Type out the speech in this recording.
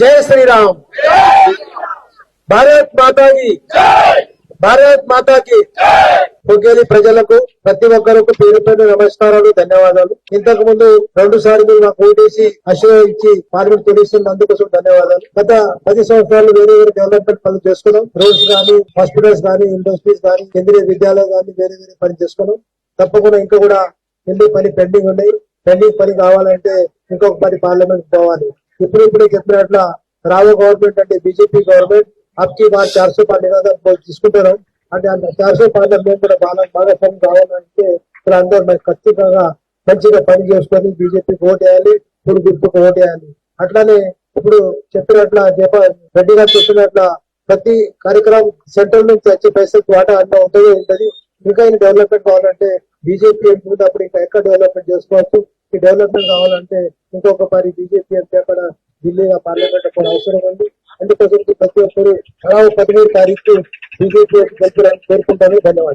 జై శ్రీరామ్. భారత్ మాతాకి భారత్ మాతాకి. పొగ్గేలి ప్రజలకు ప్రతి ఒక్కరికి పేరు పేరు నమస్కారాలు ధన్యవాదాలు. ఇంతకు ముందు రెండు సార్లు నాకు ఓటేసి ఆశీర్వదించి పార్లమెంట్ కొనిస్తున్న అందుకోసం ధన్యవాదాలు. గత పది సంవత్సరాలు వేరే వేరే డెవలప్మెంట్ పనులు చేసుకున్నాం. రోడ్స్ కానీ హాస్పిటల్స్ కానీ ఇండస్ట్రీస్ కానీ కేంద్రీయ విద్యాలయాలు కానీ వేరే వేరే పని చేసుకున్నాం. తప్పకుండా ఇంకా కూడా ఎన్ని పని పెండింగ్ ఉన్నాయి? పెండింగ్ పని కావాలంటే ఇంకొక పని పార్లమెంట్ పోవాలి. ఇప్పుడు ఇప్పుడు చెప్పినట్ల రావు గవర్నమెంట్ అంటే బీజేపీ గవర్నమెంట్ అప్కి బార్ చార్సో పార్ నినాదం తీసుకుంటారు. అంటే అంత చార్సో పార్టీ మేము కూడా బాగా భాగస్వామ్యం కావాలంటే ఇక్కడ అందరూ ఖచ్చితంగా మంచిగా పని చేసుకొని బీజేపీకి ఓటు వేయాలి ఇప్పుడు గుర్తుకు ఓటు వేయాలి. అట్లానే ఇప్పుడు చెప్పినట్ల జప రెడ్డి గారు చెప్పినట్ల ప్రతి కార్యక్రమం సెంట్రల్ నుంచి వచ్చే పైసలు వాటా అన్న ఉంటది ఉంటది ఇంకా డెవలప్మెంట్ కావాలంటే బీజేపీ ఎంపీ ఉన్నప్పుడు ఇంకా ఎక్కడ డెవలప్మెంట్ చేసుకోవచ్చు? డెవలప్మెంట్ కావాలంటే ఇంకొక పరి బీజేపీ ఎంపీ అక్కడ ఢిల్లీగా పార్లమెంట్ కూడా అవసరం ఉంది. అందుకోసం ప్రతి ఒక్కరు పదమూడు పదిహేడు తారీఖు బీజేపీ కోరుకుంటాను. ధన్యవాదాలు.